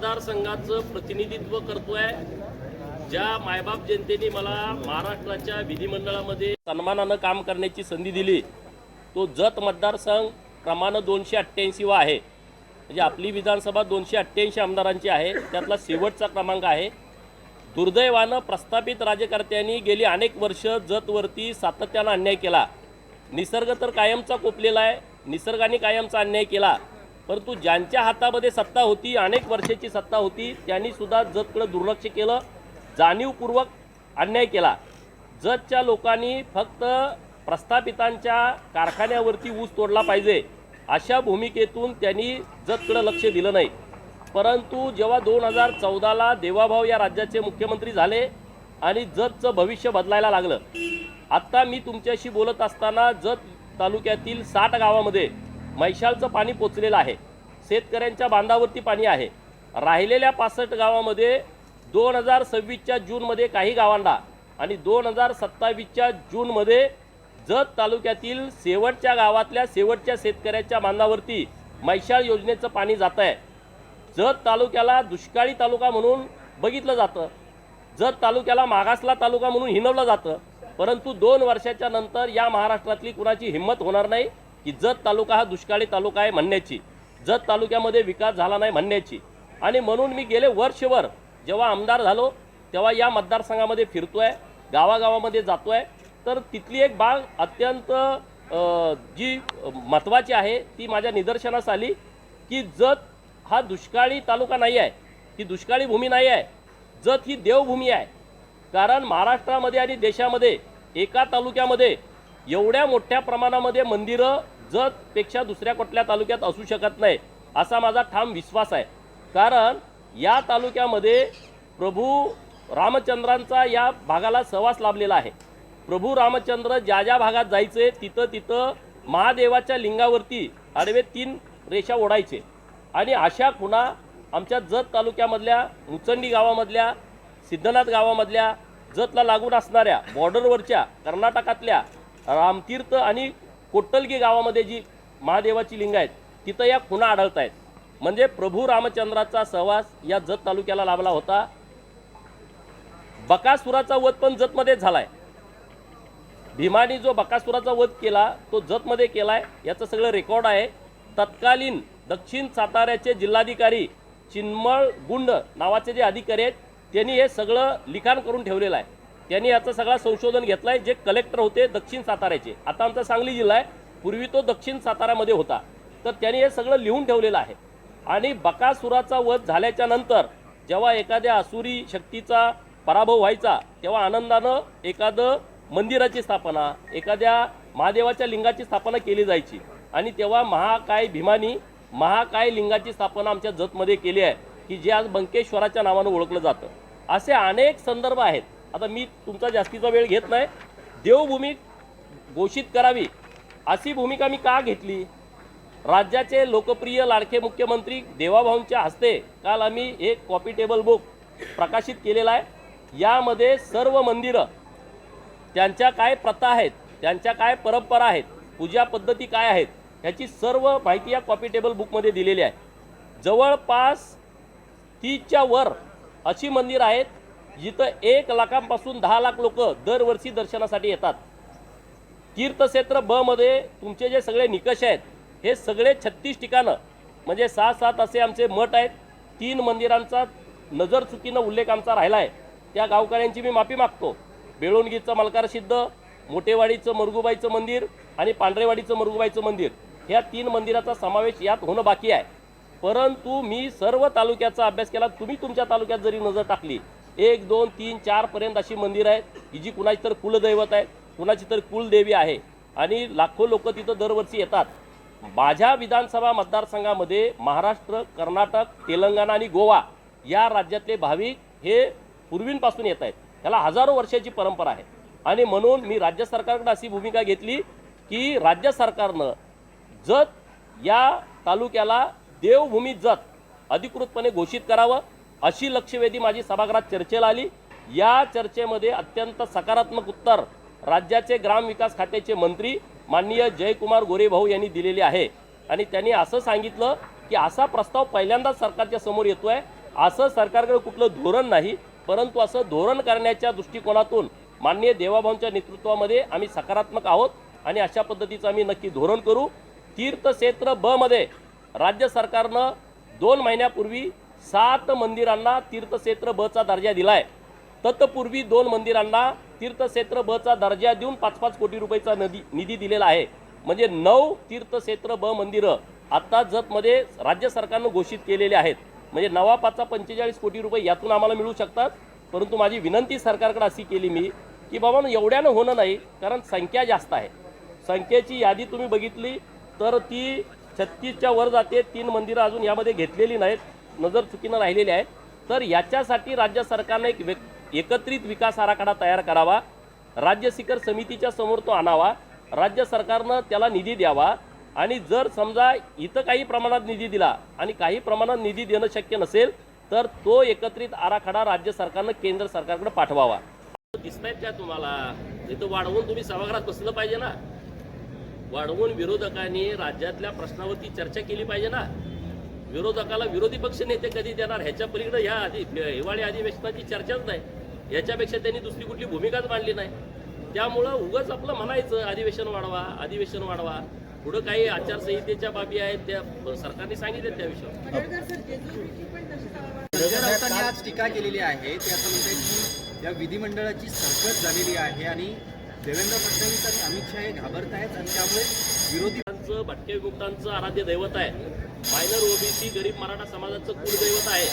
मतदारसंघाचं प्रतिनिधित्व करतोय. ज्या मायबाप जनतेने मला महाराष्ट्राच्या विधिमंडळामध्ये सन्मानानं काम करण्याची संधी दिली तो जत मतदारसंघ क्रमांक दोनशे अठ्ठ्याऐंशी वा आहे. म्हणजे आपली विधानसभा दोनशे अठ्ठ्याऐंशी आमदारांची आहे. त्यातला शेवटचा क्रमांक आहे. दुर्दैवानं प्रस्थापित राज्यकर्त्यांनी गेली अनेक वर्ष जतवरती सातत्यानं अन्याय केला. निसर्ग तर कायमचा कोपलेला आहे. निसर्गाने कायमचा अन्याय केला. परंतु ज्यांच्या हातामध्ये सत्ता होती अनेक वर्षाची सत्ता होती त्यांनी सुद्धा जतकडे दुर्लक्ष केलं जाणीवपूर्वक अन्याय केला. जतच्या लोकांनी फक्त प्रस्थापितांच्या कारखान्यावरती ऊस तोडला पाहिजे अशा भूमिकेतून त्यांनी जतकडं लक्ष दिलं नाही. परंतु जेव्हा दोन हजार चौदाला देवाभाव या राज्याचे मुख्यमंत्री झाले आणि जतचं भविष्य बदलायला लागलं आत्ता मी तुमच्याशी बोलत असताना जत तालुक्यातील साठ गावामध्ये मैशालचं पाणी पोचलेलं आहे. शेतकऱ्यांच्या बांधावरती पाणी आहे. राहिलेल्या पासष्ट गावामध्ये दोन हजार सव्वीसच्या जूनमध्ये काही गावांना आणि दोन हजार सत्तावीसच्या जूनमध्ये जत तालुक्यातील शेवटच्या गावातल्या शेवटच्या शेतकऱ्याच्या बांधावरती मैशाळ योजनेचं पाणी जात आहे जत तालुक्याला दुष्काळी तालुका म्हणून बघितलं जातं. जत तालुक्याला मागासला तालुका म्हणून हिनवलं जातं. परंतु दोन वर्षाच्या नंतर या महाराष्ट्रातली कुणाची हिंमत होणार नाही की जत तालुका हा दुष्काळी तालुका आहे म्हणण्याची. जत तालुक्यामध्ये विकास झाला नाही म्हणण्याची. आणि म्हणून मी गेले वर्षभर जेव्हा आमदार झालो तेव्हा या मतदारसंघामध्ये फिरतो आहे गावागावामध्ये जातो आहे तर तिथली एक बाग अत्यंत जी महत्त्वाची आहे ती माझ्या निदर्शनास आली की जत हा दुष्काळी तालुका नाही आहे. ही दुष्काळी भूमी नाही आहे. जत ही देवभूमी आहे. कारण महाराष्ट्रामध्ये आणि देशामध्ये एका तालुक्यामध्ये एवढ्या मोठ्या प्रमाणामध्ये मंदिरं जतपेक्षा दुसऱ्या कुठल्या तालुक्यात असू शकत नाही असा माझा ठाम विश्वास आहे. कारण या तालुक्यामध्ये प्रभू रामचंद्रांचा या भागाला सहवास लाभलेला आहे. प्रभू रामचंद्र ज्या ज्या भागात जायचे तिथं तिथं महादेवाच्या लिंगावरती आडवे तीन रेषा ओढायचे. आणि अशा खुणा आमच्या जत तालुक्यामधल्या मुचंडी गावामधल्या सिद्धनाथ गावामधल्या जतला लागून असणाऱ्या बॉर्डरवरच्या कर्नाटकातल्या रामतीर्थ आणि कोट्टलगी गावामध्ये जी महादेवाची लिंग आहेत तिथं या खुणा आढळत आहेत म्हणजे प्रभू रामचंद्राचा सहवास या जत तालुक्याला लाभला होता. बकासुराचा वध पण जतमध्येच झालाय. भीमाने जो बकासुराचा वध केला तो जतमध्ये केलाय याचं सगळं रेकॉर्ड आहे. तत्कालीन दक्षिण साताऱ्याचे जिल्हाधिकारी चिन्मळ गुंड नावाचे जे अधिकारी आहेत त्यांनी हे सगळं लिखाण करून ठेवलेलं आहे. त्यांनी याचं सगळा संशोधन घेतलंय जे कलेक्टर होते दक्षिण साताऱ्याचे. आता आमचा सांगली जिल्हा आहे पूर्वी तो दक्षिण साताऱ्यामध्ये होता. तर त्यांनी हे सगळं लिहून ठेवलेलं आहे. आणि बकासुराचा वध झाल्याच्यानंतर जेव्हा एखाद्या असुरी शक्तीचा पराभव व्हायचा तेव्हा आनंदानं एखादं मंदिराची स्थापना एखाद्या महादेवाच्या लिंगाची स्थापना केली जायची. आणि तेव्हा महाकाय भीमानी महाकाय लिंगाची स्थापना आमच्या जतमध्ये केली आहे की जे आज बंकेश्वराच्या नावानं ओळखलं जातं. असे अनेक संदर्भ आहेत. आता मी तुमचा जास्तीचा वेळ घेत नाही. देवभूमी घोषित करावी. अशी भूमिका मी का घेतली? राज्याचे लोकप्रिय लाडके मुख्यमंत्री देवाभाऊंच्या हस्ते काल आम्ही एक कॉपी टेबल बुक प्रकाशित केलेला आहे. यामध्ये सर्व मंदिरं त्यांच्या काय प्रथा आहेत त्यांच्या काय परंपरा आहेत पूजा पद्धती काय आहेत ह्याची सर्व माहिती या कॉपी टेबल बुकमध्ये दिलेली आहे. जवळपास तीसच्या वर अशी मंदिरं आहेत जिथं एक लाखांपासून दहा लाख लोक दरवर्षी दर्शनासाठी येतात. तीर्थक्षेत्र ब मध्ये तुमचे जे सगळे निकष आहेत हे सगळे छत्तीस ठिकाणं म्हणजे सहा सात असे आमचे मठ आहेत तीन मंदिरांचा नजर चुकीनं उल्लेख आमचा राहिला आहे त्या गावकऱ्यांची मी माफी मागतो. बेळुणगीचं मलकार सिद्ध मोठेवाडीचं मरगुबाईचं मंदिर आणि पांढरेवाडीचं मरगुबाईचं मंदिर ह्या तीन मंदिराचा समावेश यात होणं बाकी आहे. परंतु मी सर्व तालुक्याचा अभ्यास केला तुम्ही तुमच्या तालुक्यात जरी नजर टाकली एक दोन तीन चार पर्यंत अशी मंदिरं आहेत की जी कुणाची तर कुलदैवत आहे कुणाची तर कुलदेवी आहे. आणि लाखो लोक तिथं दरवर्षी येतात. माझ्या विधानसभा मतदारसंघामध्ये महाराष्ट्र कर्नाटक तेलंगणा आणि गोवा या राज्यातले भाविक हे पूर्वींपासून येत आहेत. त्याला हजारो वर्षाची परंपरा आहे. आणि म्हणून मी राज्य सरकारकडे अशी भूमिका घेतली की राज्य सरकारनं जत या तालुक्याला देवभूमी जत अधिकृतपणे घोषित करावं. अशी लक्षवेधी माझी सभागृहात चर्चेला आली. या चर्चेमध्ये अत्यंत सकारात्मक उत्तर राज्याचे ग्रामविकास खात्याचे मंत्री माननीय जयकुमार गोरेभाऊ यांनी दिलेले आहे. आणि त्यांनी असं सांगितलं की असा प्रस्ताव पहिल्यांदाच सरकारच्या समोर येतो आहे असं सरकारकडे कुठलं धोरण नाही परंतु असं धोरण करण्याच्या दृष्टिकोनातून माननीय देवाभाऊंच्या नेतृत्वामध्ये आम्ही सकारात्मक आहोत आणि अशा पद्धतीचं आम्ही नक्की धोरण करू. तीर्थक्षेत्र बमध्ये राज्य सरकारनं दोन महिन्यापूर्वी सात मंदिरांना तीर्थक्षेत्र बचा दर्जा दिलाय. तत्पूर्वी दोन मंदिरांना तीर्थक्षेत्र बचा दर्जा देऊन पाच पाच कोटी रुपयेचा नदी निधी दिलेला आहे. म्हणजे नऊ तीर्थक्षेत्र ब मंदिरं आत्ता जतमध्ये राज्य सरकारनं घोषित केलेले आहेत. म्हणजे नवा पाचचा पंचेचाळीस कोटी रुपये यातून आम्हाला मिळू शकतात. परंतु माझी विनंती सरकारकडे अशी केली मी की बाबा एवढ्यानं होणं नाही कारण संख्या जास्त आहे. संख्येची यादी तुम्ही बघितली तर ती छत्तीसच्या वर जाते. तीन मंदिरं अजून यामध्ये घेतलेली नाहीत. नजर चुकीनं राहिलेली आहेत तर याच्यासाठी राज्य सरकारने एक एकत्रित विकास आराखडा तयार करावा. राज्य शिखर समितीच्या समोर तो आणावा. राज्य सरकारनं त्याला निधी द्यावा. आणि जर समजा इथं काही प्रमाणात निधी दिला आणि काही प्रमाणात निधी देणं शक्य नसेल तर तो एकत्रित आराखडा राज्य सरकारनं केंद्र सरकारकडे पाठवावा. दिसतायत का तुम्हाला. इथं वाढवून तुम्ही सभागृहात बसलं पाहिजे ना. वाढवून विरोधकांनी राज्यातल्या प्रश्नावरती चर्चा केली पाहिजे ना. विरोधकाला विरोधी पक्ष नेते कधी देणार? ह्याच्या पलीकडे ह्या आधी हिवाळी अधिवेशनाची चर्चाच नाही. ह्याच्यापेक्षा त्यांनी दुसरी कुठली भूमिकाच मांडली नाही. त्यामुळं उगाच आपलं म्हणायचं अधिवेशन वाढवा अधिवेशन वाढवा. पुढं काही आचारसंहितेच्या बाबी आहेत त्या सरकारने सांगितल्या त्या विषयावर. आज टीका केलेली आहे ते असं म्हणतात की या विधिमंडळाची सरकत झालेली आहे आणि देवेंद्र फडणवीस आणि अमित शहा हे घाबरत आहेत आणि त्यामुळे विरोधी भटक्या विमुक्तांचं आराध्य दैवत आहे. मायनर ओबीसी गरीब मराठा समाजाचं कुलदैवत आहे.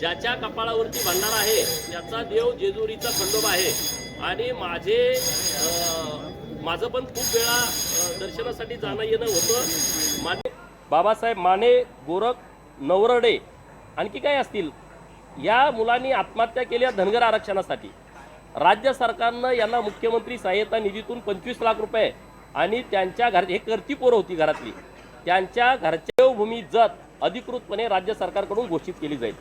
ज्याच्या कपाळावरती भंडार आहे त्याचा देव जेजुरीचा खंडोबा आहे. आणि माझे माझं पण खूप वेळा दर्शनासाठी जाणं येणं होतं. माने बाबासाहेब माने गोरख नवरडे आणखी काय असतील? या मुलांनी आत्महत्या केल्या धनगर आरक्षणासाठी. राज्य सरकारनं यांना मुख्यमंत्री सहाय्यता निधीतून पंचवीस लाख रुपये आणि त्यांच्या घर हे करती पोरं होती घरातली. त्यांच्या घरच्या भूमी जत अधिकृतपणे राज्य सरकारकडून घोषित केली जाईल.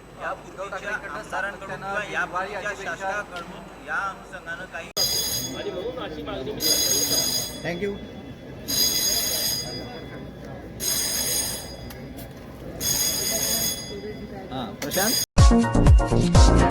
आणि म्हणून अशी मागणी. Thank you Prashant?